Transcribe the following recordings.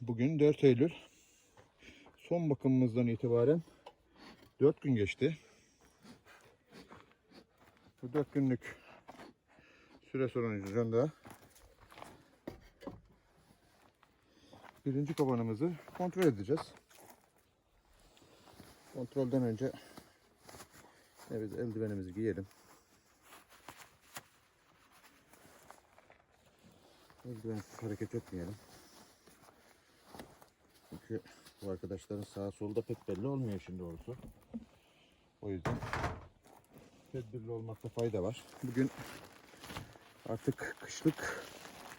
Bugün 4 Eylül. Son bakımımızdan itibaren 4 gün geçti. Bu 4 günlük süre sonucunda birinci kovanımızı kontrol edeceğiz. Kontrolden önce evet, eldivenimizi giyelim. Eldivensiz hareket etmeyelim. Çünkü bu arkadaşların sağa solda pek belli olmuyor şimdi doğrusu. O yüzden tedbirli olmakta fayda var. Bugün artık kışlık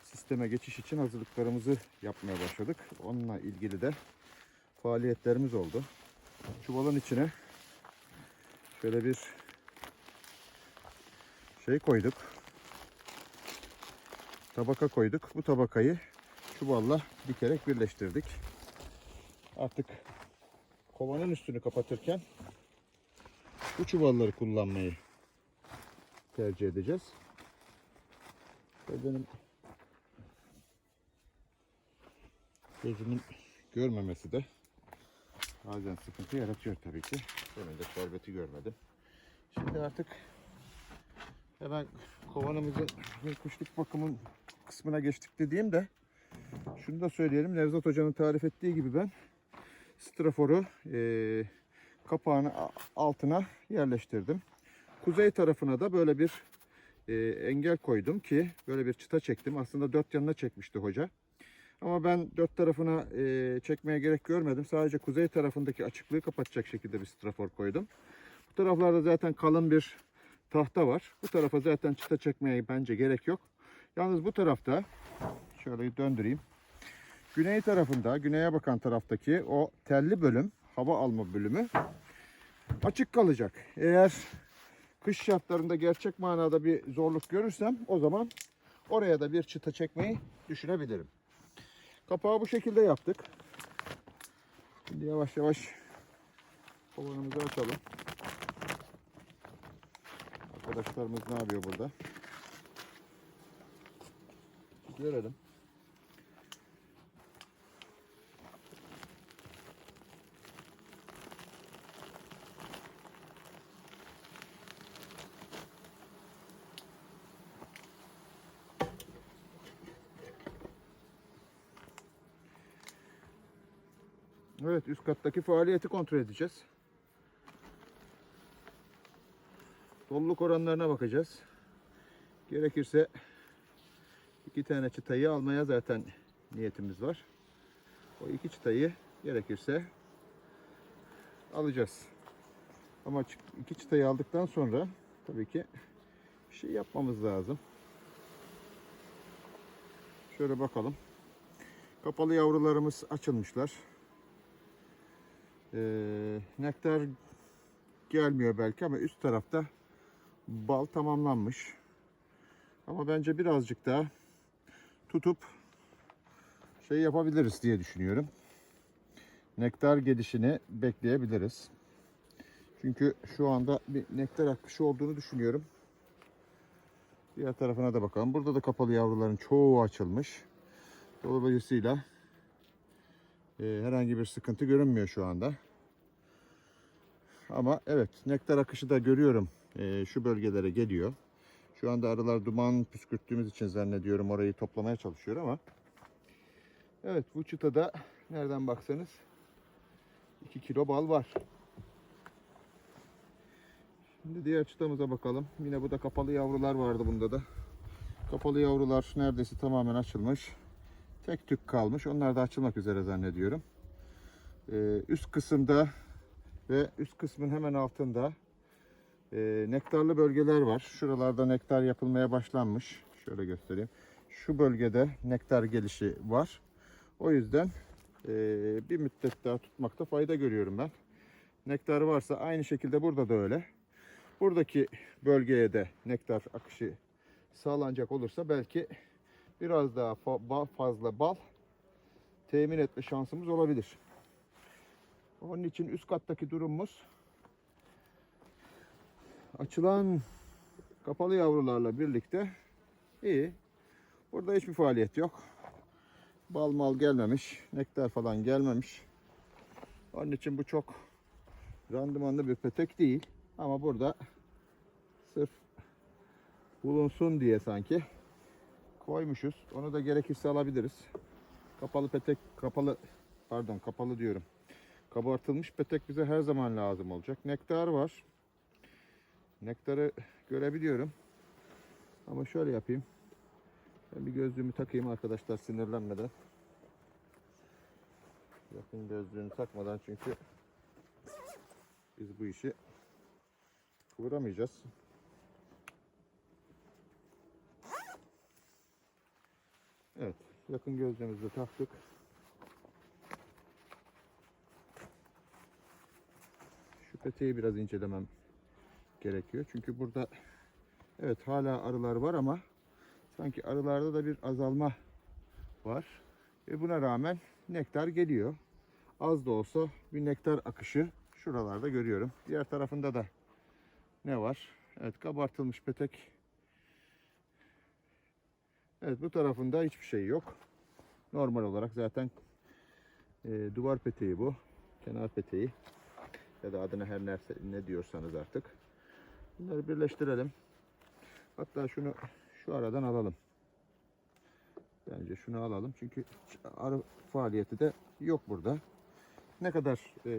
sisteme geçiş için hazırlıklarımızı yapmaya başladık. Onunla ilgili de faaliyetlerimiz oldu. Çuvalın içine şöyle bir şey koyduk. Tabaka koyduk. Bu tabakayı çuvalla dikerek birleştirdik. Artık kovanın üstünü kapatırken bu çuvalları kullanmayı tercih edeceğiz. Ve gözümün görmemesi de bazen sıkıntı yaratıyor tabii ki. Demin de şerbeti görmedim. Şimdi artık hemen kovanımızın kuşluk bakımın kısmına geçtik dediğimde şunu da söyleyelim. Nevzat Hoca'nın tarif ettiği gibi ben straforu eee kapağını altına yerleştirdim. Kuzey tarafına da böyle bir eee, engel koydum ki böyle bir çıta çektim. Aslında dört yanına çekmişti hoca. Ama ben dört tarafına eee, çekmeye gerek görmedim. Sadece kuzey tarafındaki açıklığı kapatacak şekilde bir strafor koydum. Bu taraflarda zaten kalın bir tahta var. Bu tarafa zaten çıta çekmeye bence gerek yok. Yalnız bu tarafta şöyle döndüreyim. Güney tarafında, güneye bakan taraftaki o telli bölüm, hava alma bölümü açık kalacak. Eğer kış şartlarında gerçek manada bir zorluk görürsem o zaman oraya da bir çıta çekmeyi düşünebilirim. Kapağı bu şekilde yaptık. Şimdi yavaş yavaş kovanımızı açalım. Arkadaşlarımız ne yapıyor burada? Görelim. Evet üst kattaki faaliyeti kontrol edeceğiz. Doluluk oranlarına bakacağız. Gerekirse iki tane çıtayı almaya zaten niyetimiz var. O iki çıtayı gerekirse alacağız. Ama iki çıtayı aldıktan sonra tabii ki bir şey yapmamız lazım. Şöyle bakalım. Kapalı yavrularımız açılmışlar. Ee, nektar gelmiyor belki ama üst tarafta bal tamamlanmış. Ama bence birazcık daha tutup şey yapabiliriz diye düşünüyorum. Nektar gelişini bekleyebiliriz. Çünkü şu anda bir nektar akışı olduğunu düşünüyorum. Diğer tarafına da bakalım. Burada da kapalı yavruların çoğu açılmış. Dolayısıyla e, herhangi bir sıkıntı görünmüyor şu anda. Ama evet nektar akışı da görüyorum. E, şu bölgelere geliyor. Şu anda arılar duman püskürttüğümüz için zannediyorum orayı toplamaya çalışıyor ama evet bu çıtada nereden baksanız 2 kilo bal var. Şimdi diğer çıtamıza bakalım. Yine bu da kapalı yavrular vardı bunda da. Kapalı yavrular neredeyse tamamen açılmış. Tek tük kalmış. Onlar da açılmak üzere zannediyorum. Ee, üst kısımda ve üst kısmın hemen altında e, nektarlı bölgeler var. Şuralarda nektar yapılmaya başlanmış. Şöyle göstereyim. Şu bölgede nektar gelişi var. O yüzden e, bir müddet daha tutmakta fayda görüyorum ben. Nektar varsa aynı şekilde burada da öyle. Buradaki bölgeye de nektar akışı sağlanacak olursa belki biraz daha fa- fazla bal temin etme şansımız olabilir. Onun için üst kattaki durumumuz açılan kapalı yavrularla birlikte iyi. Burada hiçbir faaliyet yok. Bal mal gelmemiş. Nektar falan gelmemiş. Onun için bu çok randımanlı bir petek değil. Ama burada sırf bulunsun diye sanki koymuşuz. Onu da gerekirse alabiliriz. Kapalı petek, kapalı pardon kapalı diyorum. Kabartılmış petek bize her zaman lazım olacak. Nektar var. Nektarı görebiliyorum. Ama şöyle yapayım. Ben bir gözlüğümü takayım arkadaşlar sinirlenmeden. Yakın gözlüğünü takmadan çünkü biz bu işi kıvıramayacağız. Evet, yakın gözlüğümüzü taktık. Şu peteği biraz incelemem gerekiyor. Çünkü burada evet hala arılar var ama sanki arılarda da bir azalma var. Ve buna rağmen nektar geliyor. Az da olsa bir nektar akışı şuralarda görüyorum. Diğer tarafında da ne var? Evet kabartılmış petek. Evet bu tarafında hiçbir şey yok. Normal olarak zaten e, duvar peteği bu. Kenar peteği. Ya da adına her nerse, ne diyorsanız artık. Bunları birleştirelim. Hatta şunu şu aradan alalım. Bence şunu alalım. Çünkü arı faaliyeti de yok burada. Ne kadar e,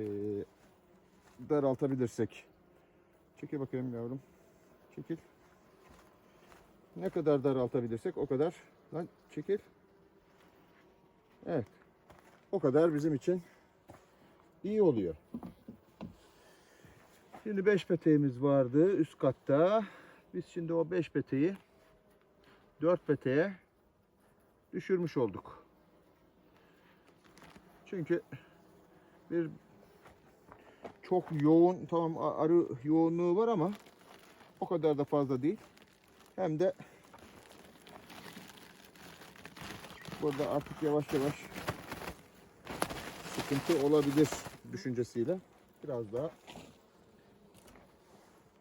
daraltabilirsek. Çekil bakayım yavrum. Çekil. Ne kadar daraltabilirsek o kadar. Lan çekil. Evet. O kadar bizim için iyi oluyor. Şimdi 5 peteğimiz vardı üst katta. Biz şimdi o 5 peteği 4 peteğe düşürmüş olduk. Çünkü bir çok yoğun tamam arı yoğunluğu var ama o kadar da fazla değil. Hem de burada artık yavaş yavaş sıkıntı olabilir düşüncesiyle biraz daha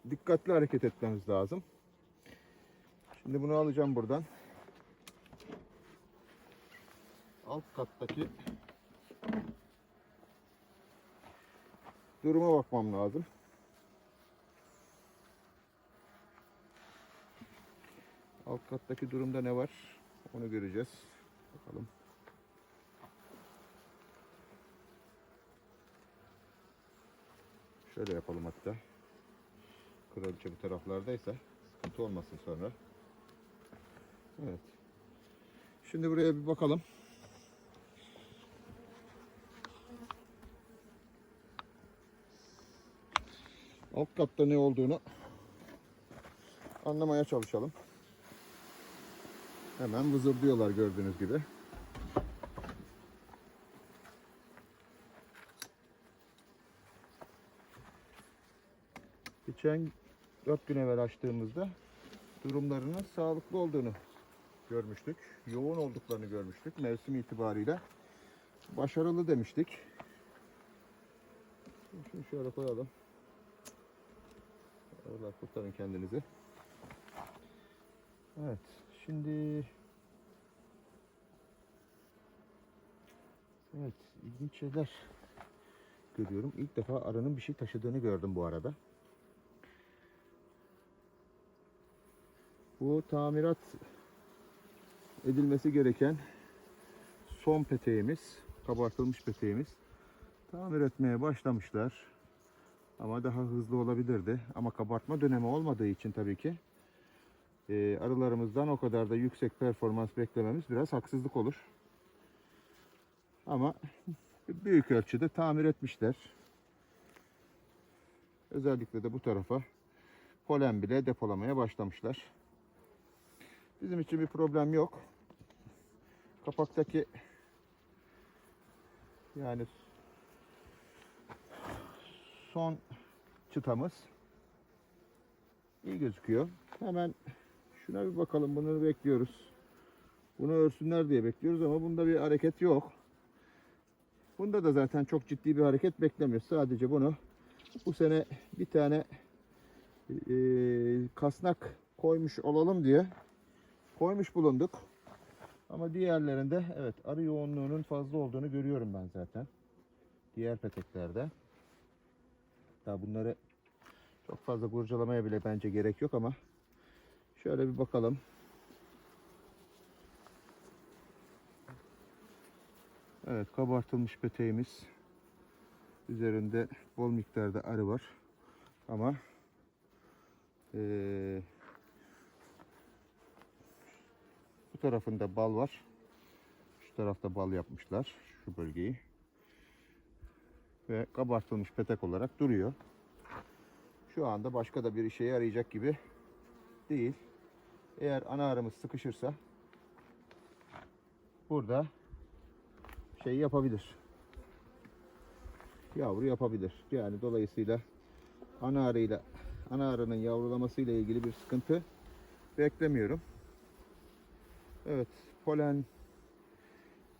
dikkatli hareket etmemiz lazım. Şimdi bunu alacağım buradan. Alt kattaki duruma bakmam lazım. Alt kattaki durumda ne var? Onu göreceğiz. Bakalım. Şöyle yapalım hatta. Kraliçe bu taraflardaysa sıkıntı olmasın sonra. Evet. Şimdi buraya bir bakalım. Alt katta ne olduğunu anlamaya çalışalım. Hemen vızırdıyorlar gördüğünüz gibi. Geçen 4 gün evvel açtığımızda durumlarının sağlıklı olduğunu görmüştük. Yoğun olduklarını görmüştük. Mevsim itibariyle başarılı demiştik. Şunu şöyle koyalım. Allah kurtarın kendinizi. Evet. Şimdi Evet, ilginç şeyler görüyorum. İlk defa arının bir şey taşıdığını gördüm bu arada. Bu tamirat edilmesi gereken son peteğimiz, kabartılmış peteğimiz. Tamir etmeye başlamışlar. Ama daha hızlı olabilirdi. Ama kabartma dönemi olmadığı için tabii ki e, arılarımızdan o kadar da yüksek performans beklememiz biraz haksızlık olur. Ama büyük ölçüde tamir etmişler. Özellikle de bu tarafa polen bile depolamaya başlamışlar. Bizim için bir problem yok. Kapaktaki yani son çıtamız iyi gözüküyor. Hemen şuna bir bakalım. Bunu bekliyoruz. Bunu örsünler diye bekliyoruz ama bunda bir hareket yok. Bunda da zaten çok ciddi bir hareket beklemiyoruz. Sadece bunu bu sene bir tane e, kasnak koymuş olalım diye koymuş bulunduk. Ama diğerlerinde evet arı yoğunluğunun fazla olduğunu görüyorum ben zaten. Diğer peteklerde. Daha bunları çok fazla kurcalamaya bile bence gerek yok ama şöyle bir bakalım. Evet kabartılmış peteğimiz. Üzerinde bol miktarda arı var. Ama eee, bu tarafında bal var. Şu tarafta bal yapmışlar. Şu bölgeyi. Ve kabartılmış petek olarak duruyor. Şu anda başka da bir işe yarayacak gibi değil. Eğer ana arımız sıkışırsa burada şey yapabilir. Yavru yapabilir. Yani dolayısıyla ana arıyla ana arının yavrulaması ile ilgili bir sıkıntı beklemiyorum. Evet, polen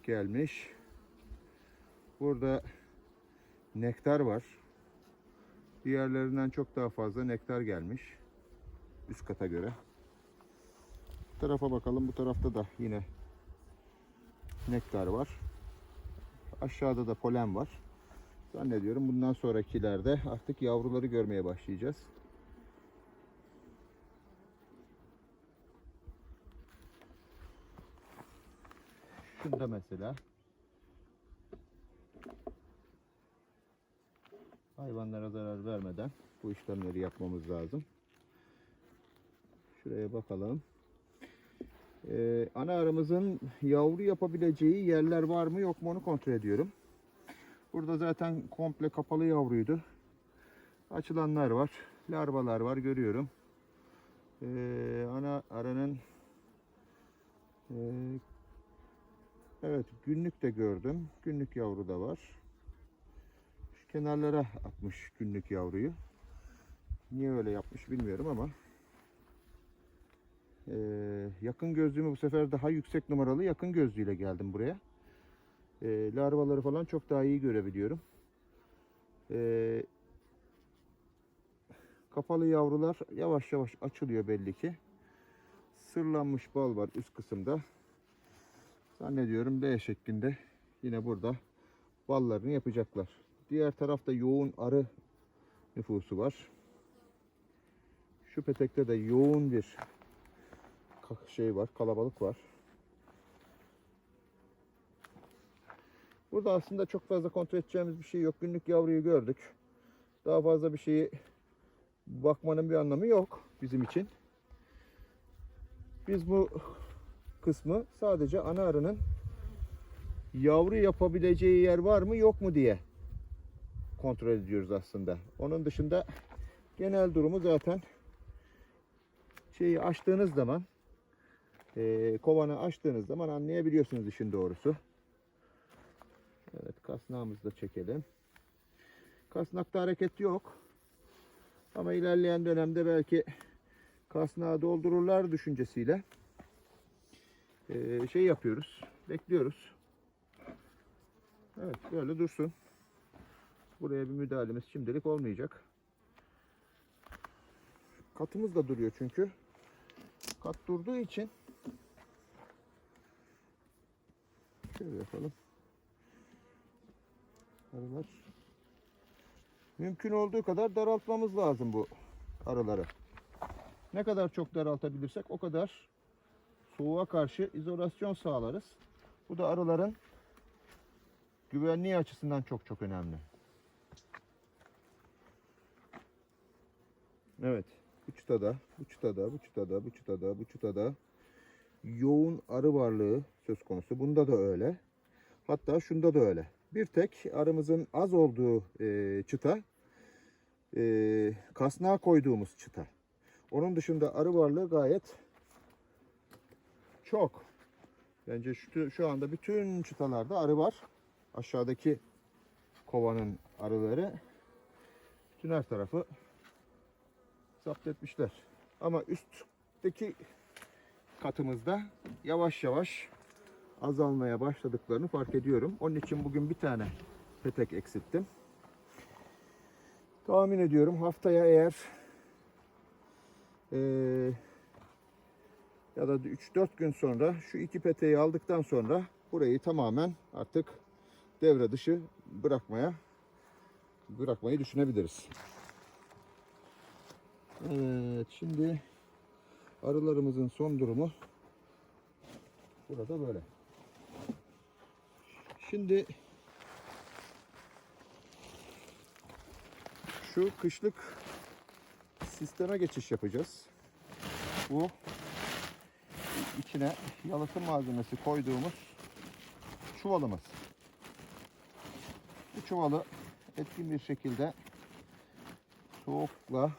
gelmiş. Burada nektar var. Diğerlerinden çok daha fazla nektar gelmiş. Üst kata göre. Tarafa bakalım. Bu tarafta da yine nektar var. Aşağıda da polen var. Zannediyorum bundan sonrakilerde artık yavruları görmeye başlayacağız. Şunda mesela hayvanlara zarar vermeden bu işlemleri yapmamız lazım. Şuraya bakalım. Ee, ana arımızın yavru yapabileceği yerler var mı yok mu onu kontrol ediyorum. Burada zaten komple kapalı yavruydu. Açılanlar var. Larvalar var görüyorum. Ee, ana arının ee, evet günlük de gördüm. Günlük yavru da var. Şu kenarlara atmış günlük yavruyu. Niye öyle yapmış bilmiyorum ama ee, yakın gözlüğümü bu sefer daha yüksek numaralı yakın gözlüğüyle geldim buraya. Ee, larvaları falan çok daha iyi görebiliyorum. Ee, kapalı yavrular yavaş yavaş açılıyor belli ki. Sırlanmış bal var üst kısımda. Zannediyorum B şeklinde yine burada ballarını yapacaklar. Diğer tarafta yoğun arı nüfusu var. Şu petekte de yoğun bir şey var, kalabalık var. Burada aslında çok fazla kontrol edeceğimiz bir şey yok. Günlük yavruyu gördük. Daha fazla bir şeyi bakmanın bir anlamı yok bizim için. Biz bu kısmı sadece ana arının yavru yapabileceği yer var mı yok mu diye kontrol ediyoruz aslında. Onun dışında genel durumu zaten şeyi açtığınız zaman e, kovanı açtığınız zaman anlayabiliyorsunuz işin doğrusu. Evet kasnağımızı da çekelim. Kasnakta hareket yok. Ama ilerleyen dönemde belki kasnağı doldururlar düşüncesiyle e, şey yapıyoruz. Bekliyoruz. Evet böyle dursun. Buraya bir müdahalemiz şimdilik olmayacak. Katımız da duruyor çünkü. Kat durduğu için şöyle yapalım. Arılar mümkün olduğu kadar daraltmamız lazım bu arıları. Ne kadar çok daraltabilirsek o kadar soğuğa karşı izolasyon sağlarız. Bu da arıların güvenliği açısından çok çok önemli. Evet. Bu çıtada, bu çıtada, bu çıtada, bu çıtada, bu çıtada yoğun arı varlığı söz konusu. Bunda da öyle. Hatta şunda da öyle. Bir tek arımızın az olduğu e, çıta e, kasnağa koyduğumuz çıta. Onun dışında arı varlığı gayet çok. Bence şu, şu anda bütün çıtalarda arı var. Aşağıdaki kovanın arıları bütün her tarafı zapt etmişler. Ama üstteki katımızda yavaş yavaş azalmaya başladıklarını fark ediyorum. Onun için bugün bir tane petek eksilttim. Tahmin ediyorum haftaya eğer eee, ya da 3-4 gün sonra şu iki peteği aldıktan sonra burayı tamamen artık devre dışı bırakmaya bırakmayı düşünebiliriz. Evet şimdi arılarımızın son durumu burada böyle. Şimdi şu kışlık sisteme geçiş yapacağız. Bu içine yalıtım malzemesi koyduğumuz çuvalımız. Bu çuvalı etkin bir şekilde soğukla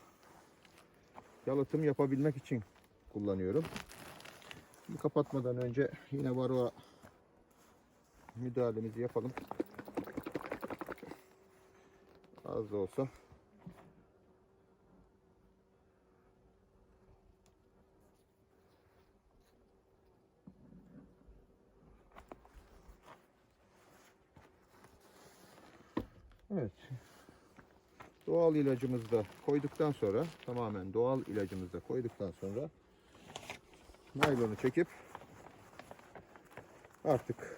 yalıtım yapabilmek için kullanıyorum. Şimdi kapatmadan önce yine varroa müdahalemizi yapalım. Az da olsa Evet. Doğal ilacımızı da koyduktan sonra tamamen doğal ilacımızı da koyduktan sonra naylonu çekip artık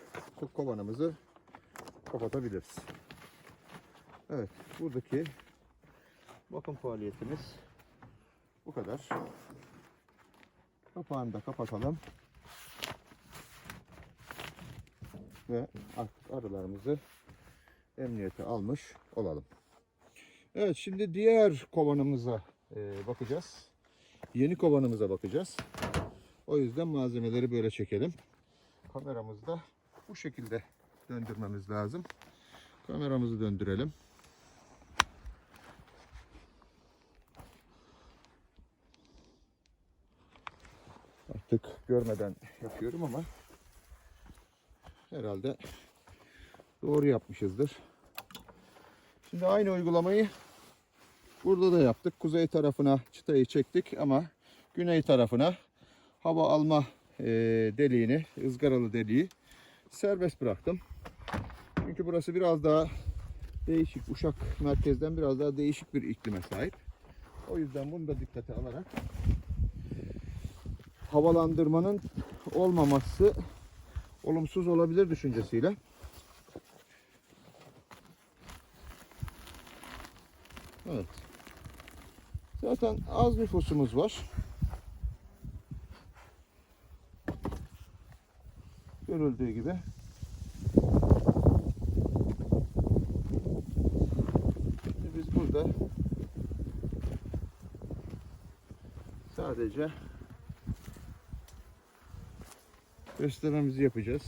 kovanımızı kapatabiliriz. Evet. Buradaki bakım faaliyetimiz bu kadar. Kapağını da kapatalım. Ve artık arılarımızı emniyete almış olalım. Evet şimdi diğer kovanımıza e, bakacağız. Yeni kovanımıza bakacağız. O yüzden malzemeleri böyle çekelim. Kameramızda bu şekilde döndürmemiz lazım. Kameramızı döndürelim. Artık görmeden yapıyorum ama herhalde doğru yapmışızdır. Şimdi aynı uygulamayı burada da yaptık. Kuzey tarafına çıtayı çektik ama güney tarafına hava alma e, deliğini, ızgaralı deliği serbest bıraktım. Çünkü burası biraz daha değişik, Uşak merkezden biraz daha değişik bir iklime sahip. O yüzden bunu da dikkate alarak havalandırmanın olmaması olumsuz olabilir düşüncesiyle Evet. Zaten az nüfusumuz var. Görüldüğü gibi. Şimdi biz burada sadece beslememizi yapacağız.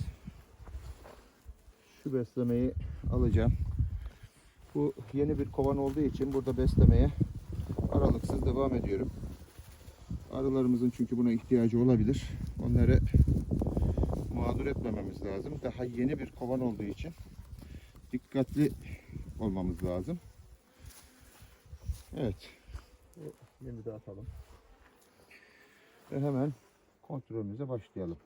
Şu beslemeyi alacağım. Bu yeni bir kovan olduğu için burada beslemeye aralıksız devam ediyorum. Arılarımızın çünkü buna ihtiyacı olabilir. Onları mağdur etmememiz lazım. Daha yeni bir kovan olduğu için dikkatli olmamız lazım. Evet. Yemi de atalım. Ve hemen kontrolümüze başlayalım.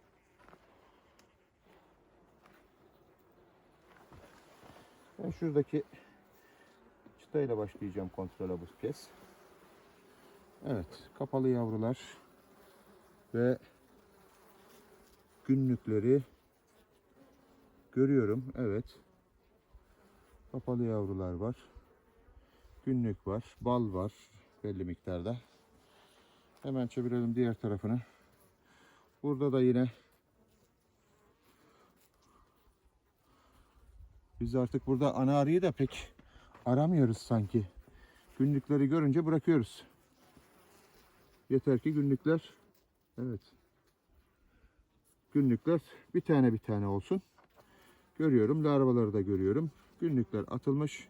Ben şuradaki çıtayla başlayacağım kontrole bu kez. Evet, kapalı yavrular ve günlükleri görüyorum. Evet. Kapalı yavrular var. Günlük var, bal var belli miktarda. Hemen çevirelim diğer tarafını. Burada da yine biz artık burada ana arıyı da pek aramıyoruz sanki. Günlükleri görünce bırakıyoruz. Yeter ki günlükler evet. Günlükler bir tane bir tane olsun. Görüyorum. Larvaları da görüyorum. Günlükler atılmış.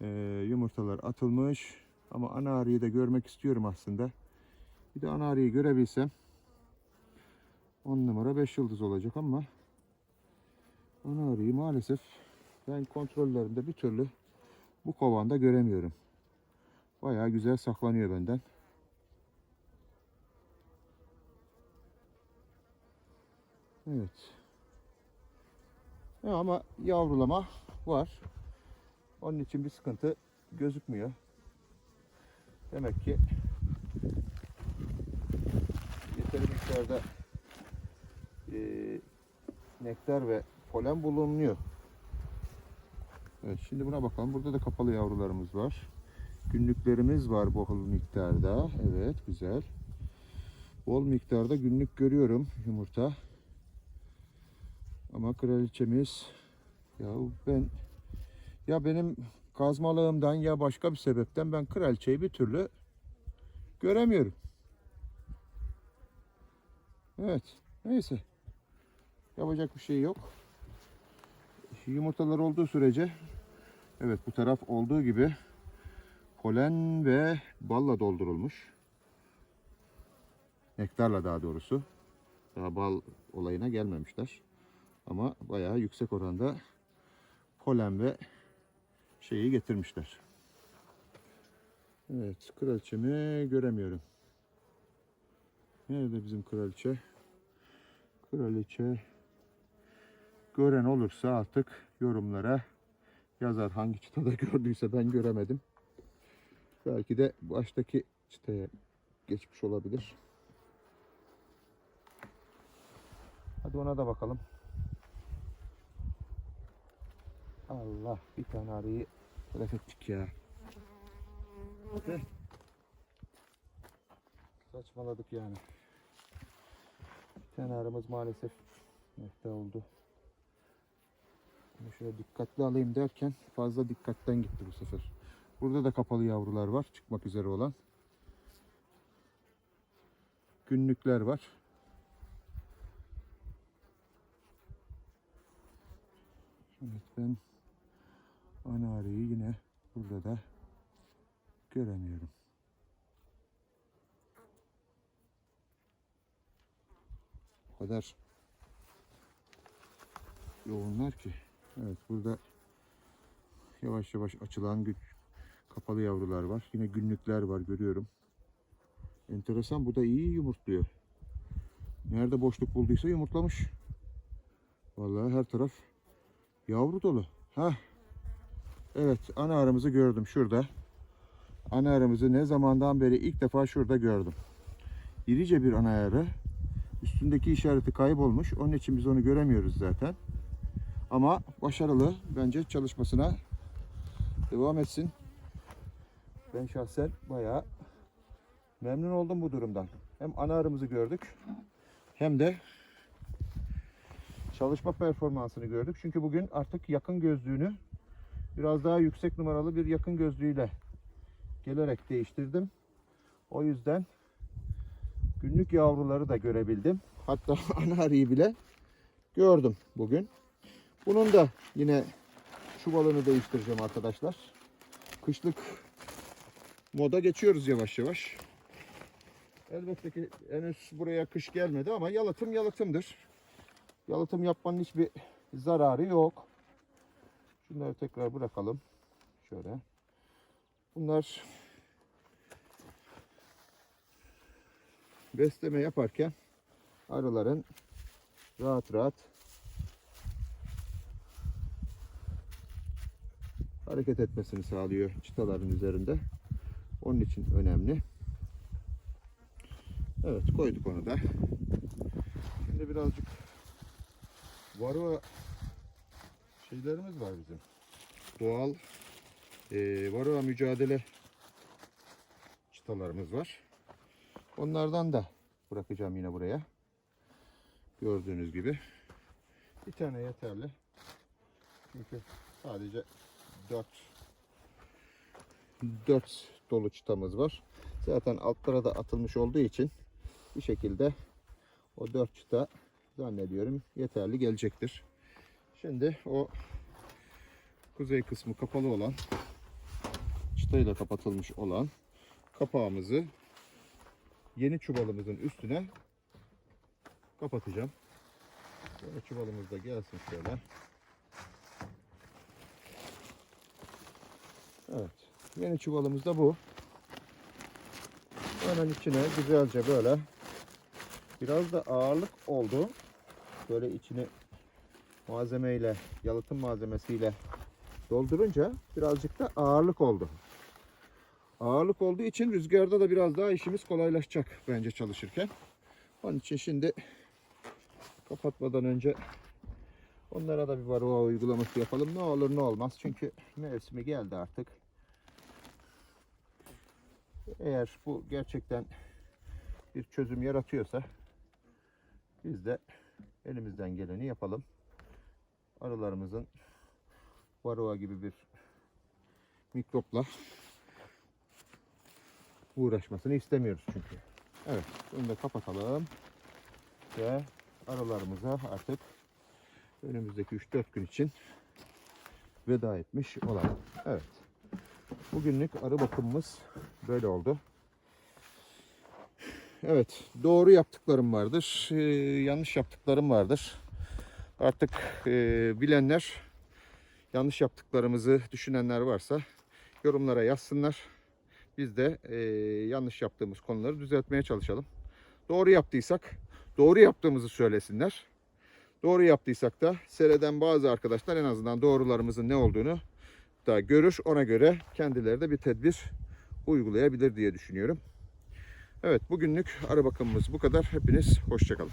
Ee, yumurtalar atılmış. Ama ana arıyı da görmek istiyorum aslında. Bir de ana arıyı görebilsem 10 numara 5 yıldız olacak ama ana arıyı maalesef ben kontrollerimde bir türlü bu kovanda göremiyorum. Bayağı güzel saklanıyor benden. Evet. Ya ama yavrulama var. Onun için bir sıkıntı gözükmüyor. Demek ki yeteri miktarda e, nektar ve polen bulunuyor. Evet şimdi buna bakalım. Burada da kapalı yavrularımız var. Günlüklerimiz var bol miktarda. Evet güzel. Bol miktarda günlük görüyorum yumurta. Ama kraliçemiz ya ben ya benim kazmalığımdan ya başka bir sebepten ben kraliçeyi bir türlü göremiyorum. Evet. Neyse. Yapacak bir şey yok. Yumurtalar olduğu sürece evet bu taraf olduğu gibi polen ve balla doldurulmuş. Nektarla daha doğrusu. Daha bal olayına gelmemişler. Ama bayağı yüksek oranda polen ve şeyi getirmişler. Evet, kraliçemi göremiyorum. Nerede bizim kraliçe? Kraliçe gören olursa artık yorumlara yazar hangi çıtada gördüyse ben göremedim. Belki de baştaki çıtaya geçmiş olabilir. Hadi ona da bakalım. Allah bir tane arıyı ettik ya. Heh. Saçmaladık yani. Bir tane arımız maalesef mehte oldu. Bunu şöyle dikkatli alayım derken fazla dikkatten gitti bu sefer. Burada da kapalı yavrular var çıkmak üzere olan. Günlükler var. Evet ben ana yine burada da göremiyorum. Kadar yoğunlar ki. Evet burada yavaş yavaş açılan güç kapalı yavrular var. Yine günlükler var görüyorum. Enteresan bu da iyi yumurtluyor. Nerede boşluk bulduysa yumurtlamış. Vallahi her taraf yavru dolu. Ha. Evet ana arımızı gördüm şurada. Ana arımızı ne zamandan beri ilk defa şurada gördüm. İrice bir ana arı. Üstündeki işareti kaybolmuş. Onun için biz onu göremiyoruz zaten. Ama başarılı. Bence çalışmasına devam etsin. Ben şahsen bayağı memnun oldum bu durumdan. Hem ana arımızı gördük hem de çalışma performansını gördük. Çünkü bugün artık yakın gözlüğünü biraz daha yüksek numaralı bir yakın gözlüğüyle gelerek değiştirdim. O yüzden günlük yavruları da görebildim. Hatta ana bile gördüm bugün. Bunun da yine çuvalını değiştireceğim arkadaşlar. Kışlık moda geçiyoruz yavaş yavaş. Elbette ki henüz buraya kış gelmedi ama yalıtım yalıtımdır. Yalıtım yapmanın hiçbir zararı yok. Şunları tekrar bırakalım. Şöyle. Bunlar besleme yaparken arıların rahat rahat hareket etmesini sağlıyor çıtaların üzerinde. Onun için önemli. Evet koyduk onu da. Şimdi birazcık varroa şeylerimiz var bizim. Doğal e, varroa mücadele çıtalarımız var. Onlardan da bırakacağım yine buraya. Gördüğünüz gibi. Bir tane yeterli. Çünkü sadece 4 4 dolu çıtamız var. Zaten altlara da atılmış olduğu için bir şekilde o 4 çıta zannediyorum yeterli gelecektir. Şimdi o kuzey kısmı kapalı olan çıtayla kapatılmış olan kapağımızı yeni çuvalımızın üstüne kapatacağım. Yeni çuvalımız da gelsin şöyle. Evet. Yeni çuvalımız da bu. Hemen içine güzelce böyle biraz da ağırlık oldu. Böyle içini malzemeyle, yalıtım malzemesiyle doldurunca birazcık da ağırlık oldu. Ağırlık olduğu için rüzgarda da biraz daha işimiz kolaylaşacak bence çalışırken. Onun için şimdi kapatmadan önce onlara da bir varroa uygulaması yapalım. Ne olur ne olmaz. Çünkü mevsimi geldi artık. Eğer bu gerçekten bir çözüm yaratıyorsa biz de elimizden geleni yapalım. Arılarımızın varroa gibi bir mikropla uğraşmasını istemiyoruz çünkü. Evet, bunu da kapatalım ve arılarımıza artık önümüzdeki 3-4 gün için veda etmiş olalım. Evet. Bugünlük arı bakımımız böyle oldu. Evet, doğru yaptıklarım vardır, ee, yanlış yaptıklarım vardır. Artık e, bilenler, yanlış yaptıklarımızı düşünenler varsa yorumlara yazsınlar. Biz de e, yanlış yaptığımız konuları düzeltmeye çalışalım. Doğru yaptıysak, doğru yaptığımızı söylesinler. Doğru yaptıysak da seyreden bazı arkadaşlar en azından doğrularımızın ne olduğunu da görür. Ona göre kendileri de bir tedbir uygulayabilir diye düşünüyorum. Evet bugünlük arı bakımımız bu kadar. Hepiniz hoşçakalın.